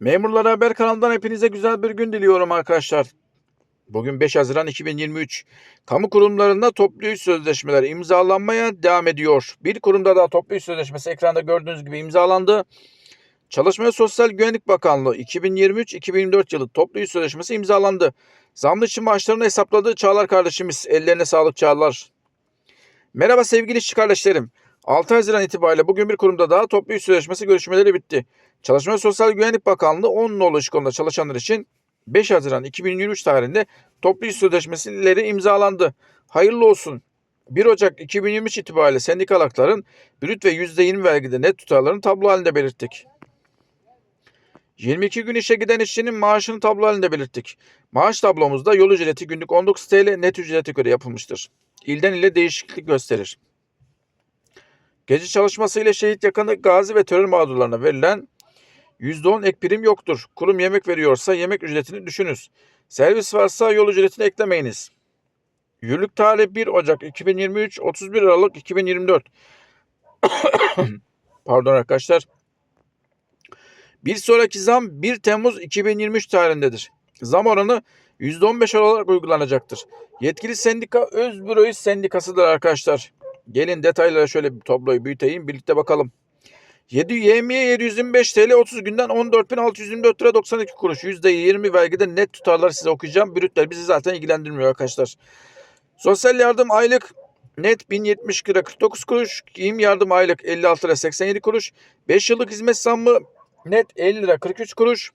Memurlara Haber kanalından hepinize güzel bir gün diliyorum arkadaşlar. Bugün 5 Haziran 2023. Kamu kurumlarında toplu iş sözleşmeleri imzalanmaya devam ediyor. Bir kurumda daha toplu iş sözleşmesi ekranda gördüğünüz gibi imzalandı. Çalışma ve Sosyal Güvenlik Bakanlığı 2023-2024 yılı toplu iş sözleşmesi imzalandı. Zamlı işçi maaşlarını hesapladığı Çağlar kardeşimiz. Ellerine sağlık Çağlar. Merhaba sevgili işçi kardeşlerim. 6 Haziran itibariyle bugün bir kurumda daha toplu iş sözleşmesi görüşmeleri bitti. Çalışma Sosyal Güvenlik Bakanlığı 10 nolu iş konuda çalışanlar için 5 Haziran 2023 tarihinde toplu iş sözleşmeleri imzalandı. Hayırlı olsun. 1 Ocak 2023 itibariyle sendikal hakların brüt ve %20 vergide net tutarlarını tablo halinde belirttik. 22 gün işe giden işçinin maaşını tablo halinde belirttik. Maaş tablomuzda yol ücreti günlük 19 TL net ücrete göre yapılmıştır. İlden ile değişiklik gösterir. Gece çalışması ile şehit yakını gazi ve terör mağdurlarına verilen %10 ek prim yoktur. Kurum yemek veriyorsa yemek ücretini düşünüz. Servis varsa yol ücretini eklemeyiniz. Yürürlük tarihi 1 Ocak 2023, 31 Aralık 2024. Pardon arkadaşlar. Bir sonraki zam 1 Temmuz 2023 tarihindedir. Zam oranı %15 olarak uygulanacaktır. Yetkili sendika Özbüro İş Sendikası'dır arkadaşlar. Gelin detaylara şöyle bir tabloyu büyüteyim birlikte bakalım. 7 YM'ye 725 TL 30 günden 14.624 lira 92 kuruş. %20 vergide net tutarları size okuyacağım. Brütler bizi zaten ilgilendirmiyor arkadaşlar. Sosyal yardım aylık net 1070 lira 49 kuruş. Giyim yardım aylık 56 lira 87 kuruş. 5 yıllık hizmet zammı net 50 lira 43 kuruş.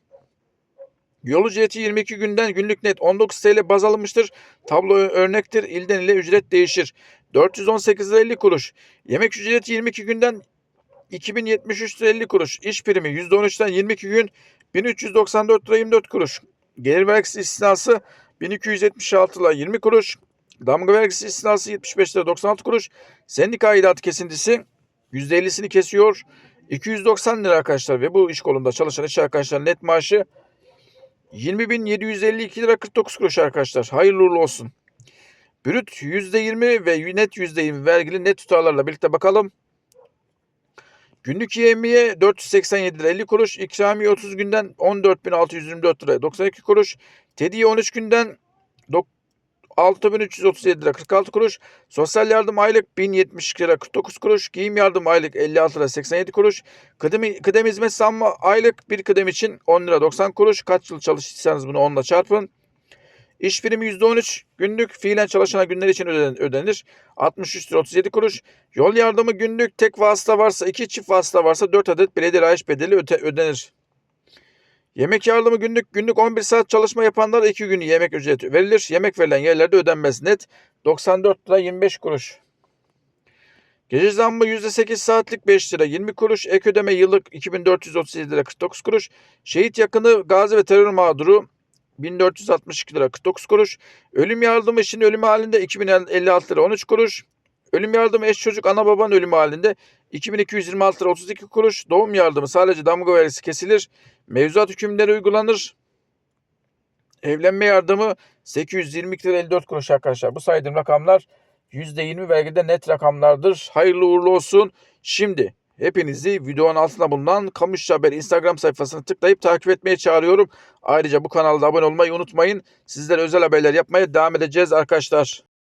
Yol ücreti 22 günden günlük net 19 TL baz alınmıştır. Tablo örnektir. İlden ile ücret değişir. 418 lira 50 kuruş. Yemek ücreti 22 günden 2073 lira 50 kuruş. İş primi %13'ten 22 gün 1394 lira 24 kuruş. Gelir vergisi istisnası 1276 lira 20 kuruş. Damga vergisi istisnası 75 lira 96 kuruş. Sendika aidatı kesintisi %50'sini kesiyor. 290 lira arkadaşlar ve bu iş kolunda çalışan iş arkadaşlar net maaşı 20.752 lira 49 kuruş arkadaşlar. Hayırlı uğurlu olsun. Brüt %20 ve net %20 vergili net tutarlarla birlikte bakalım. Günlük yemiye 487 lira 50 kuruş. İkramiye 30 günden 14.624 lira 92 kuruş. Tediye 13 günden 6337 lira 46 kuruş. Sosyal yardım aylık 1070 lira 49 kuruş. Giyim yardım aylık 56 lira 87 kuruş. Kıdem, kıdem hizmet zammı aylık bir kıdem için 10 lira 90 kuruş. Kaç yıl çalıştıysanız bunu 10 ile çarpın. İş primi %13 günlük fiilen çalışana günler için ödenir. 63 lira 37 kuruş. Yol yardımı günlük tek vasıta varsa 2 çift vasıta varsa 4 adet belediye rayiç bedeli öte, ödenir. Yemek yardımı günlük günlük 11 saat çalışma yapanlara 2 gün yemek ücreti verilir. Yemek verilen yerlerde ödenmez net 94 lira 25 kuruş. Gece zammı %8 saatlik 5 lira 20 kuruş. Ek ödeme yıllık 2437 lira 49 kuruş. Şehit yakını gazi ve terör mağduru 1462 lira 49 kuruş. Ölüm yardımı için ölümü halinde 2056 lira 13 kuruş. Ölüm yardımı eş çocuk ana babanın ölümü halinde 2226 lira 32 kuruş. Doğum yardımı sadece damga vergisi kesilir. Mevzuat hükümleri uygulanır. Evlenme yardımı 822 lira 54 kuruş arkadaşlar. Bu saydığım rakamlar %20 vergide net rakamlardır. Hayırlı uğurlu olsun. Şimdi hepinizi videonun altında bulunan Kamuş Haber Instagram sayfasını tıklayıp takip etmeye çağırıyorum. Ayrıca bu kanalda abone olmayı unutmayın. Sizlere özel haberler yapmaya devam edeceğiz arkadaşlar.